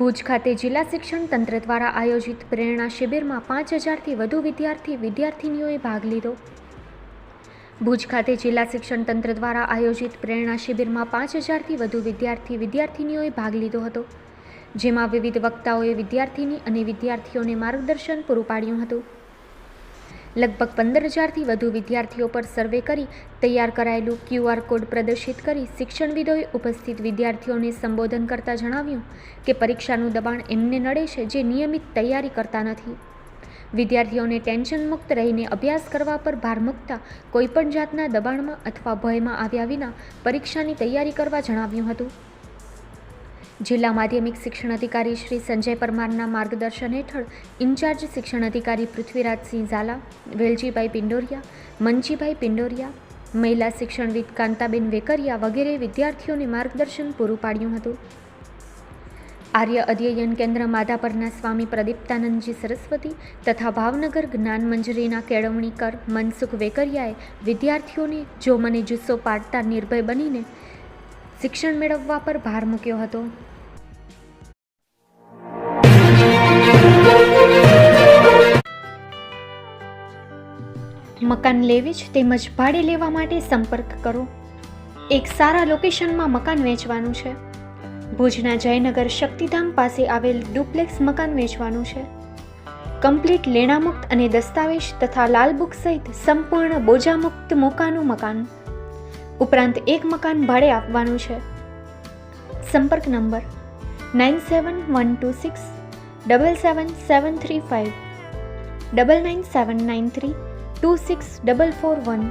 ભુજ ખાતે જિલ્લા શિક્ષણ તંત્ર દ્વારા આયોજિત પ્રેરણા શિબિરમાં પાંચ હજારથી વધુ વિદ્યાર્થી વિદ્યાર્થિનીઓએ ભાગ લીધો. ભુજ ખાતે જિલ્લા શિક્ષણ તંત્ર દ્વારા આયોજિત પ્રેરણા શિબિરમાં પાંચ હજારથી વધુ વિદ્યાર્થી વિદ્યાર્થિનીઓએ ભાગ લીધો હતો, જેમાં વિવિધ વક્તાઓએ વિદ્યાર્થીની અને વિદ્યાર્થીઓને માર્ગદર્શન પૂરું પાડ્યું હતું. લગભગ પંદર હજારથી વધુ વિદ્યાર્થીઓ પર સર્વે કરી તૈયાર કરાયેલું ક્યુઆર કોડ પ્રદર્શિત કરી શિક્ષણવિદોએ ઉપસ્થિત વિદ્યાર્થીઓને સંબોધન કરતાં જણાવ્યું કે પરીક્ષાનું દબાણ એમને નડે છે જે નિયમિત તૈયારી કરતા નથી. વિદ્યાર્થીઓને ટેન્શન મુક્ત રહીને અભ્યાસ કરવા પર ભાર મૂકતા કોઈપણ જાતના દબાણમાં અથવા ભયમાં આવ્યા વિના પરીક્ષાની તૈયારી કરવા જણાવ્યું હતું. જિલ્લા માધ્યમિક શિક્ષણ અધિકારી શ્રી સંજય પરમારના માર્ગદર્શન હેઠળ ઇન્ચાર્જ શિક્ષણ અધિકારી પૃથ્વીરાજસિંહ ઝાલા, વેલજીભાઈ પિંડોરિયા, મનજીભાઈ પિંડોરિયા, મહિલા શિક્ષણવિદ કાંતાબેન વેકરિયા વગેરે વિદ્યાર્થીઓને માર્ગદર્શન પૂરું પાડ્યું હતું. આર્ય અધ્યયન કેન્દ્ર માધાપરના સ્વામી પ્રદીપ્તાનંદજી સરસ્વતી તથા ભાવનગર જ્ઞાન મંજરીના કેળવણીકર મનસુખ વેકરિયાએ વિદ્યાર્થીઓને જો મને જુસ્સો પાડતા નિર્ભય બનીને શિક્ષણ મેળવવા પર ભાર મૂક્યો હતો. મકાન લેવી જ તેમજ ભાડે લેવા માટે સંપર્ક કરો. એક સારા લોકેશનમાં મકાન વેચવાનું છે. ભુજના જયનગર શક્તિધામ પાસે આવેલ ડુપ્લેક્સ મકાન વેચવાનું છે. કમ્પ્લીટ લેણામુક્ત અને દસ્તાવેજ તથા લાલ બુક સહિત સંપૂર્ણ બોજામુક્ત મોકાનું મકાન. ઉપરાંત એક મકાન ભાડે આપવાનું છે. સંપર્ક number nine seven one two six double seven seven three five, double nine seven nine three two six double four one.